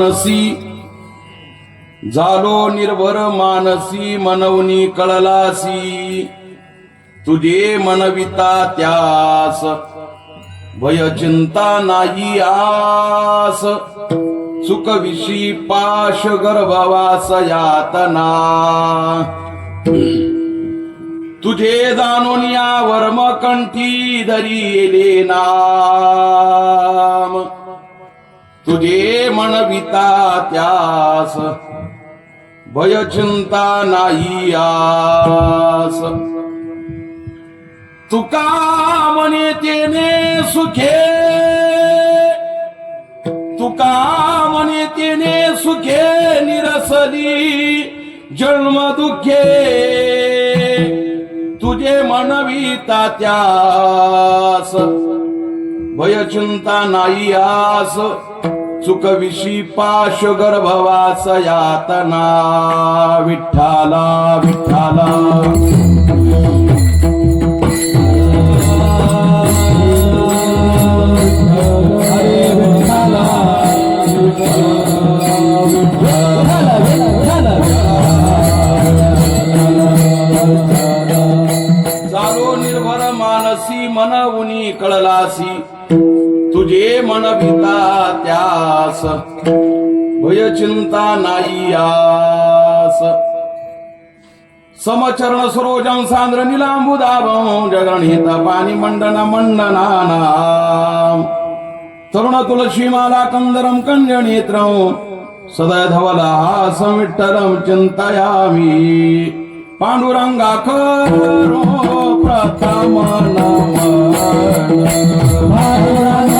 मानसी झालो निर्भर मानसी मनवनी कळलासी. तुझे मनविता त्यास भय चिंता नाही आस. सुखविशी पाश गर्भवास यातना तुझे जाणून या वर्म कंठी नाम. तुझे मनविता त्यास भय चिंता नाही आस तुका म्हणे तेने सुखे तुका म्हणे तेने सुखे निरसली जन्म दुखे. तुझे मनविता त्यास. भयचिंता नाही आस. सुख पाश गर्भवास यातना. विठ्ठाला विठ्ठाला. चालो निर्भर मानसी मनवुनी कळलासी. तुझे मन त्यास. भय चिंता नाही आस समचरण सरोजं सांद्र निलांबुदाभं जगणित पाणी मंडन मंडनाना. तरुण तुलसी माला कंदरम कंज नेत्रं सदय धवला हासं विठ्ठलं चिंतयामि. पांडुरंगा करो प्रथम पांडुरंगा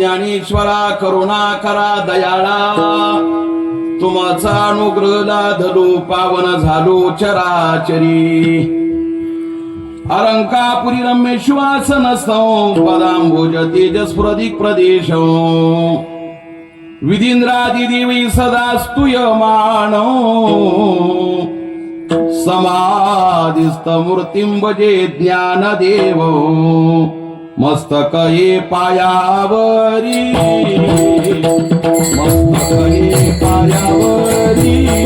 ज्ञानेश्वरा करुणा करा दयाळा. तुमचा अनुग्रह लाधलो पावन झालो चराचरी. अलंकापुरी रम्य श्वासन पदांभोज तेजस्प्रदिक प्रदेश. विधींद्रादी देवी सदा स्तुयमान समाधिस्थ मूर्तिं भजे ज्ञानदेव. मस्तक हे पायावरी. मस्तक हे पायावरी.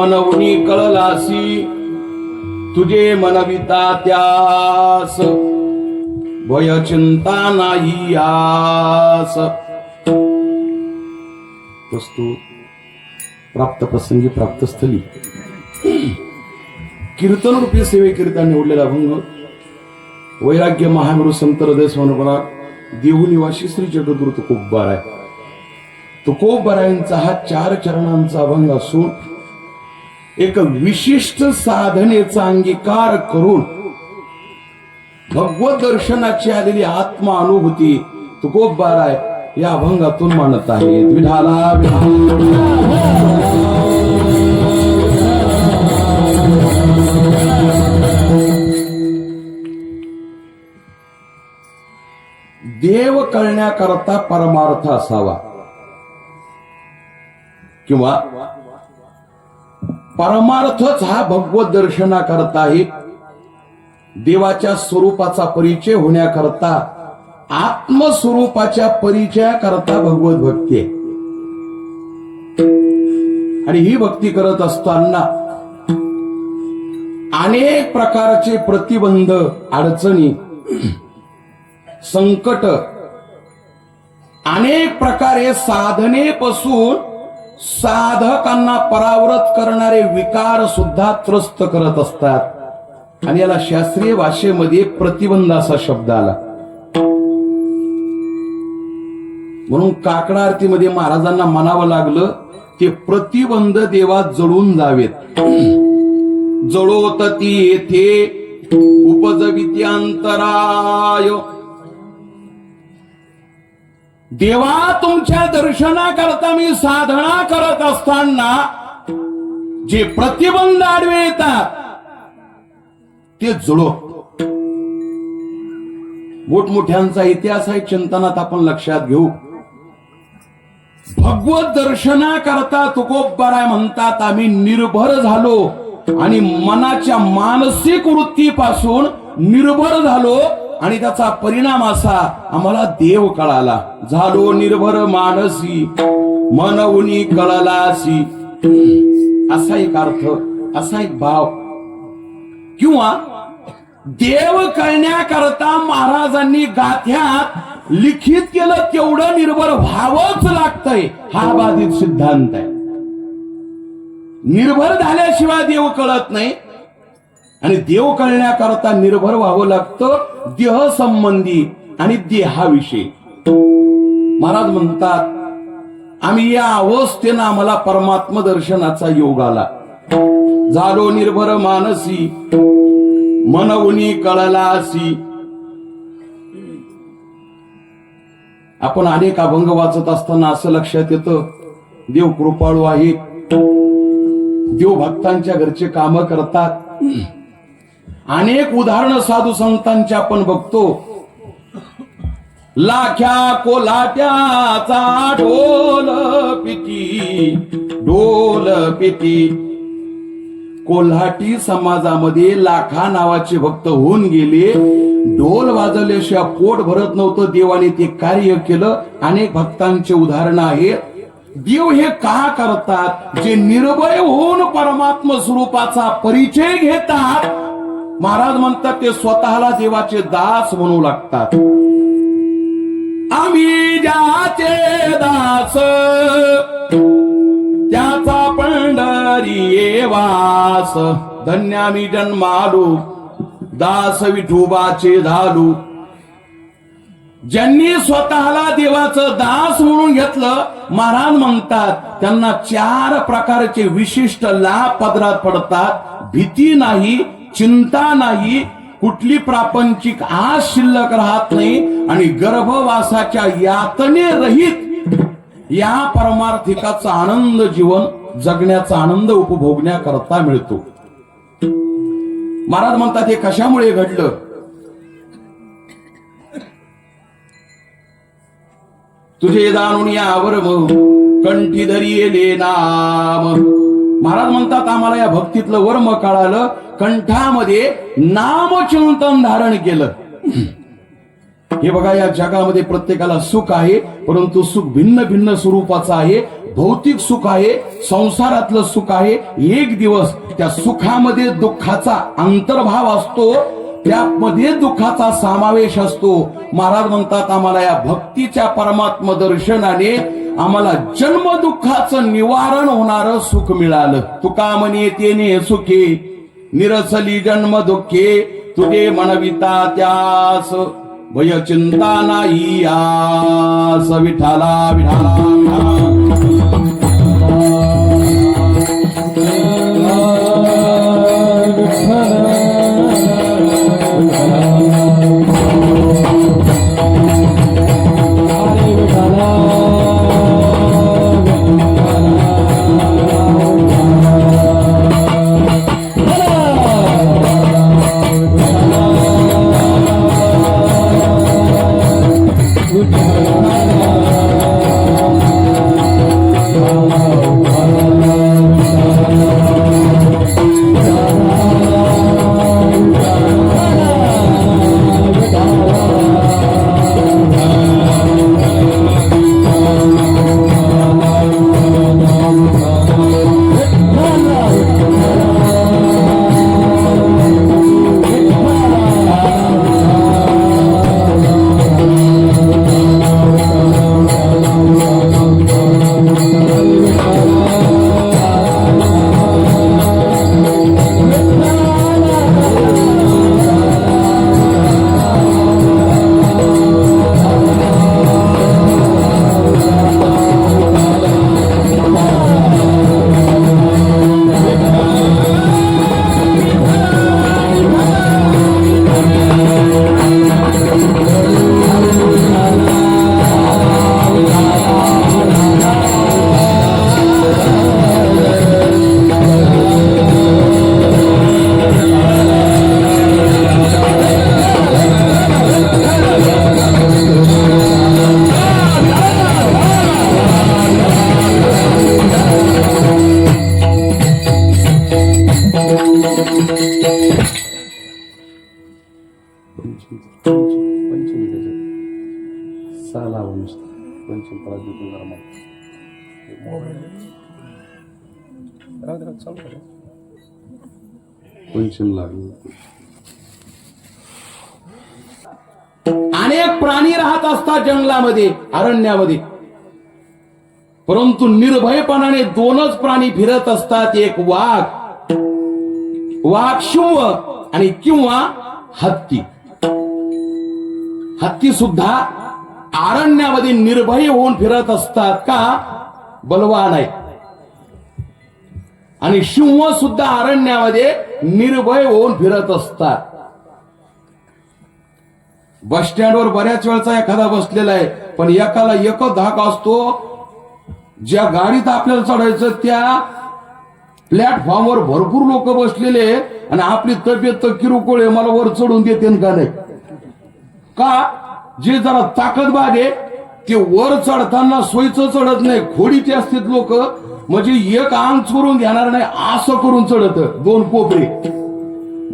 मनवणी कळलासी तुझे मनविता त्यास भय चिंता नाही आस वस्तू प्राप्त प्रसंगी प्राप्त स्थली. कीर्तन रूपी सेवे निवडलेला अभंग वैराग्य महामेरू संत हृदय समर्पणा देहू निवासी श्री जगद्गुरु तुकोबाराय. आहे तुकोबारायांचा हा चार चरणांचा अभंग असून एक विशिष्ट साधनेचा अंगीकार करून भगवत दर्शनाची आलेली आत्मा अनुभूती तुकोबार आहे या अभंगातून मानत आहेत विधाला देव करण्याकरता परमार्थ असावा. किंवा परमार्थच हा भगवत दर्शनाकरता आहे देवाच्या स्वरूपाचा परिचय होण्याकरता आत्मस्वरूपाच्या परिचयाकरता भगवत भक्ती आहे. आणि ही भक्ती करत असताना अनेक प्रकारचे प्रतिबंध अडचणी संकट अनेक प्रकारे साधनेपासून साधकांना परावृत करणारे विकार सुद्धा त्रस्त करत असतात. आणि याला शास्त्रीय भाषेमध्ये प्रतिबंध असा शब्द आला. म्हणून काकडा आरतीमध्ये महाराजांना म्हणावं लागलं ते प्रतिबंध देवात जळून जावेत. जळोत ती येथे उपजवित्यांतराय. देवा तुमच्या दर्शनाकरता मी साधना करत असताना जे प्रतिबंध आडवे येतात ते जुळो. मोठमोठ्यांचा इतिहास आहे चिंतनात आपण लक्षात घेऊ. भगवत दर्शनाकरता तुकोबराय म्हणतात आम्ही निर्भर झालो आणि मनाच्या मानसिक वृत्तीपासून निर्भर झालो. आणि त्याचा परिणाम असा आम्हाला देव कळाला. झालो निर्भर मानसी मनवणी कळलासी. असा एक अर्थ असा एक भाव. किंवा देव कळण्याकरता महाराजांनी गाथ्यात लिखित केलं तेवढं निर्भर व्हावंच लागतंय. हा बाधित सिद्धांत आहे. निर्भर झाल्याशिवाय देव कळत नाही. आणि देव कळण्याकरता निर्भर व्हावं लागतं देह संबंधी आणि देहाविषयी. महाराज म्हणतात आम्ही या अवस्थेनं आम्हाला परमात्म दर्शनाचा योग आला. झालो निर्भर मानसी मनवणी कळलासी. आपण अनेक अभंग वाचत असताना असं लक्षात येतं देव कृपाळू आहे. देव भक्तांच्या घरचे काम करतात. अनेक उदाहरणं साधू संतांची आपण बघतो. लाख्या कोलाट्याचा ढोल पिती ढोल पिती कोल्हाटी समाजामध्ये लाखा नावाचे भक्त होऊन गेले. ढोल वाजवल्याशिवाय पोट भरत नव्हतं देवाने ते कार्य केलं. अनेक भक्तांचे उदाहरण आहेत. देव हे का करतात? जे निर्भय होऊन परमात्म स्वरूपाचा परिचय घेतात. महाराज म्हणतात ते स्वतःला देवाचे दास म्हणू लागतात. आम्ही ज्याचे दास त्याचा पंढरी वास. धन्य आम्ही जन्मालो दास विठोबाचे झालो. ज्यांनी स्वतःला देवाचं दास म्हणून घेतलं महाराज म्हणतात त्यांना चार प्रकारचे विशिष्ट लाभ पदरात पडतात. भीती नाही चिंता नाही कुठली प्रापंचिक आज शिल्लक राहत नाही आणि गर्भवासाच्या यातने रहित या परमार्थिकाचा आनंद जीवन जगण्याचा आनंद उपभोगण्याकरता मिळतो. महाराज म्हणतात हे कशामुळे घडलं? तुझे जाणून यावर कंठी धरी येले नाम. महाराज म्हणतात आम्हाला या भक्तीतलं वर्म कळालं कंठामध्ये नामचिंतन धारण केलं. हे बघा या जगामध्ये प्रत्येकाला सुख आहे परंतु सुख भिन्न भिन्न स्वरूपाचं आहे भौतिक सुख आहे संसारातलं सुख आहे. एक दिवस त्या सुखामध्ये दुःखाचा अंतर्भाव असतो त्यामध्ये दुःखाचा समावेश असतो. महाराज म्हणतात आम्हाला या भक्तीच्या परमात्म दर्शनाने आम्हाला जन्म दुःखाचं निवारण होणार सुख मिळालं. तुका म्हणे तेने सुखे निरसली जन्म दुःखे तुझे म्हणविता त्यास. भय चिंता नाही यास. विठाला विठाला अनेक प्राणी राहत असतात जंगलामध्ये अरण्यामध्ये. परंतु निर्भयपणाने दोनच प्राणी फिरत असतात एक वाघ. वाघ शिव आणि किंवा हत्ती. हत्ती सुद्धा अरण्यामध्ये निर्भय होऊन फिरत असतात का? बलवान आहे आणि सिंह सुद्धा अरण्यामध्ये निर्भय होऊन फिरत असतात. बस स्टँडवर बऱ्याच वेळचा एखादा बसलेला आहे पण एकाला एकच धाक असतो. ज्या गाडीत आपल्याला चढायचं त्या प्लॅटफॉर्मवर भरपूर लोक बसलेले आणि आपली तब्येत तर किरकोळ आहे मला वर चढून देते का नाही? का? जे जरा ताकदबाग आहे ते वर चढताना सोयीचं चढत नाही खोडीचे असतात लोक. म्हणजे एक अंग चोरून घेणार नाही असं करून चढत दोन कोपरे.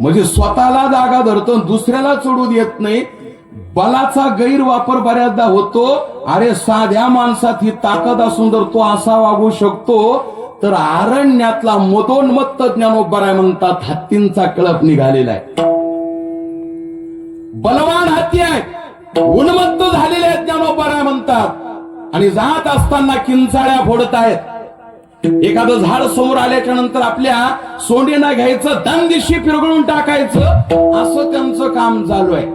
म्हणजे स्वतःला जागा धरतो दुसऱ्याला चढू देत नाही. बलाचा गैरवापर बऱ्याचदा होतो. अरे साध्या माणसात ही ताकद असून जर तो असा वागू शकतो तर अरण्यातला मदोन्मत्त ज्ञानोबराय म्हणतात हत्तींचा कळप निघालेला आहे. बलवान हत्ती आहे. उन्मत्त झालेले आहेत ज्ञानोबराय म्हणतात. आणि जात असताना किंचाळ्या आहेत एखादं झाड समोर आल्याच्यानंतर आपल्या सोंडीना घ्यायचं दंदिशी पिरगळून टाकायचं असं त्यांचं काम चालू आहे.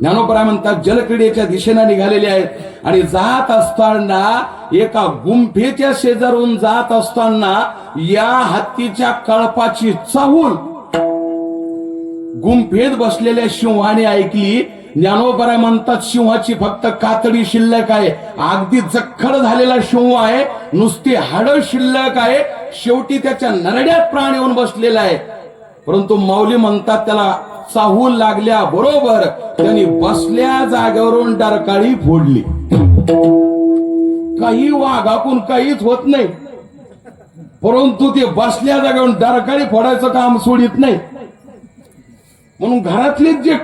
ज्ञानोपराय म्हणतात जलक्रीडेच्या दिशेने निघालेले आहेत. आणि जात असताना एका गुंफेच्या शेजारून जात असताना या हत्तीच्या कळपाची चाहूल. गुंफेत बसलेल्या शिंहाने ऐकली ज्ञानोपराय म्हणतात सिंहाची फक्त कातडी शिल्लक आहे. अगदी जखड झालेला सिंह आहे. नुसती हाड शिल्लक आहे. शेवटी त्याच्या नरड्यात प्राण येऊन बसलेला आहे. परंतु माऊली म्हणतात त्याला चाहूल लागल्या बरोबर त्यांनी बसल्या जागेवरून डरकाळी फोडली. काही वाघाकून काहीच होत नाही. परंतु ते बसल्या जागेवरून डरकाळी फोडायचं काम सोडित नाही. म्हणून घरातले जे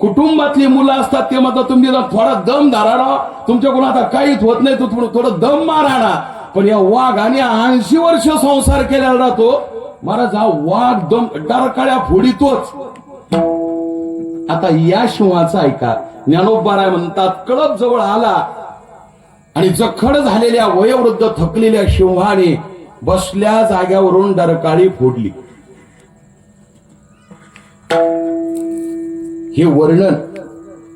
कुटुंबातली मुलं असतात ते म्हणतात तुम्ही थोडा दम धाराडा तुमच्याकडून आता काहीच होत नाही तू थोडं थोडं दम मारा पण या वाघाने ऐंशी वर्ष संसार केलेला राहतो. महाराज हा वाघ दम डरकाळ्या फोडीतोच. आता या शिवाचा ऐका. ज्ञानोबाराय म्हणतात कळप जवळ आला. आणि जखड झालेल्या वयोवृद्ध थकलेल्या सिंहाने बसल्या जाग्यावरून डरकाळी फोडली. हे वर्णन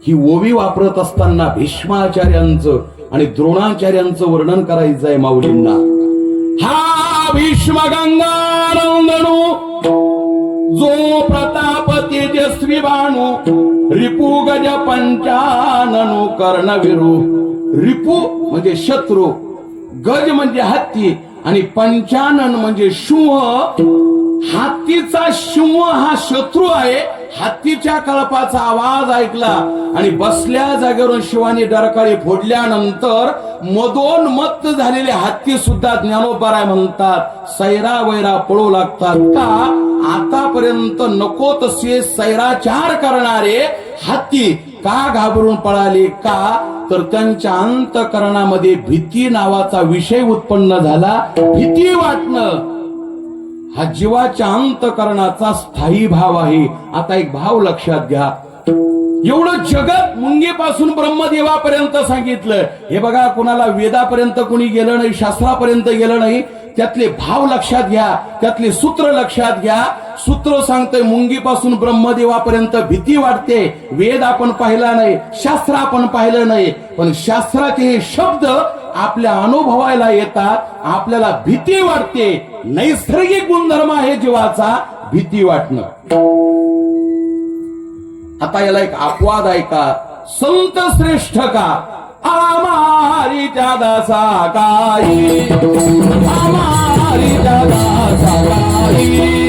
ही ओवी वापरत असताना भीष्माचार्यांचं आणि द्रोणाचार्यांचं वर्णन करायचं आहे माऊलींना. हा भीष्म गंगानंदनू जो प्रताप तेजस्वी बाणू रिपू गज पंचाननु कर्णविरू. रिपू म्हणजे शत्रू गज म्हणजे हत्ती आणि पंचानन म्हणजे शिंह. हत्तीचा शिंह हा शत्रू आहे. हत्तीच्या कळपाचा आवाज ऐकला आणि बसल्या जागेवरून शिवानी डरकाळी फोडल्यानंतर मदोन्मत्त झालेले हत्ती सुद्धा ज्ञानोपराय म्हणतात सैरा वैरा पळू लागतात. का? आतापर्यंत नको तसे सैराचार करणारे हत्ती का घाबरून पळाले? का? तर त्यांच्या अंतकरणामध्ये भीती नावाचा विषय उत्पन्न झाला. भीती वाटणं. हा जीवाच्या अंतकरणाचा स्थायी भाव आहे. आता एक भाव लक्षात घ्या. एवढं जगत मुंगीपासून ब्रह्मदेवापर्यंत सांगितलं. हे बघा कुणाला वेदापर्यंत कुणी गेलं नाही शास्त्रापर्यंत गेलं नाही त्यातले भाव लक्षात घ्या त्यातले सूत्र लक्षात घ्या. सूत्र सांगतंय मुंगीपासून ब्रह्मदेवापर्यंत भीती वाटते वेद आपण पाहिला नाही शास्त्र आपण पाहिलं नाही. पण शास्त्राचे हे शब्द आपल्या अनुभवायला येतात आपल्याला भीती वाटते. नैसर्गिक गुणधर्म आहे जीवाचा भीती वाटणं. आता याला एक अपवाद आहे का संत श्रेष्ठ का? आमारी दासा काही आमारी दासा काही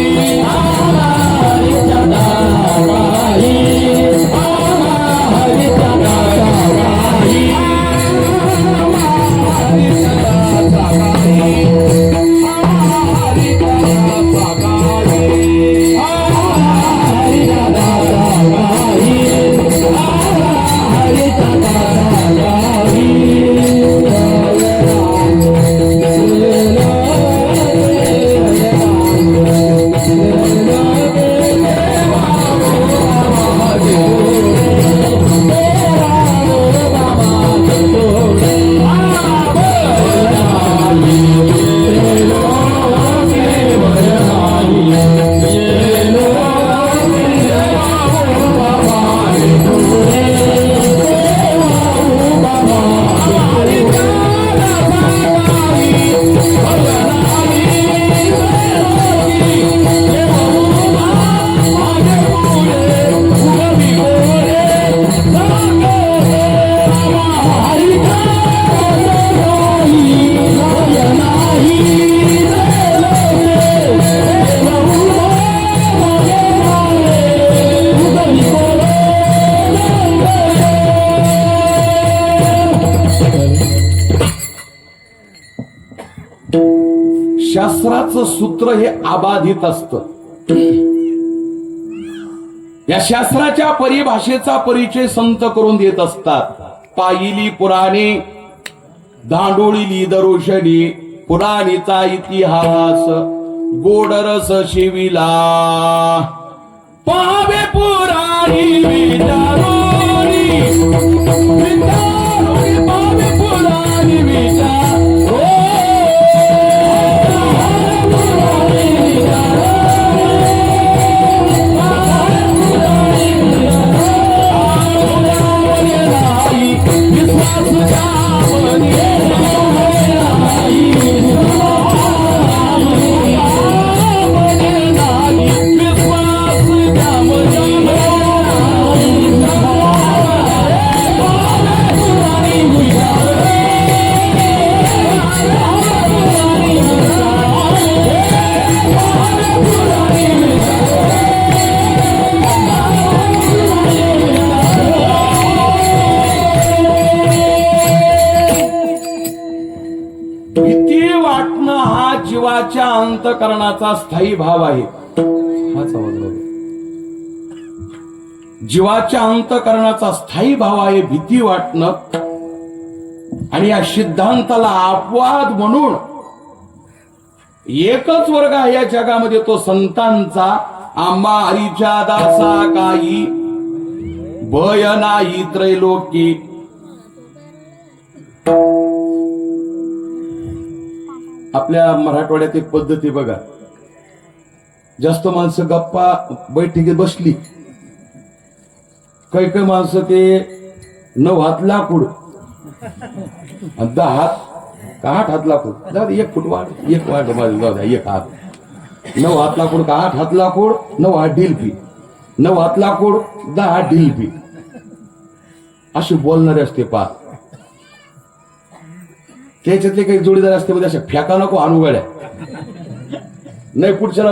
सूत्र हे अबाधित असत. या शास्त्राच्या परिभाषेचा परिचय संत करून देत असतात. पाहिली पुराणे दांडोळीली दरोषणी पुराणीचा इतिहास गोडरस शिविला. जीवाचा स्थायी भाव आहे. हाच आवाज जीवाच्या अंतकरणाचा स्थायी भाव आहे भीती वाटणं. आणि या सिद्धांताला अपवाद म्हणून एकच वर्ग आहे या जगामध्ये तो संतांचा. आंबा हरीच्या दासा काही भय नाही त्रैलोकी. आपल्या मराठवाड्यात एक पद्धती बघा. जास्त माणसं गप्पा बैठकीत बसली. काही काही माणसं ते नऊ हात लाकूड दहा हात का आठ हात लाकूड? दादा एक फूट वाढ एक वाढ दादा एक हात. नऊ हात लाकूड का आठ हात लाकूड? नऊ हात ढिलपी. नऊ हात लाकूड दहा हात ढिलपी. असे बोलणारे असते पा त्याच्यातले काही जोडीदार असते म्हणजे अशा फेका नको आणू गड्या नाही पुढच्याला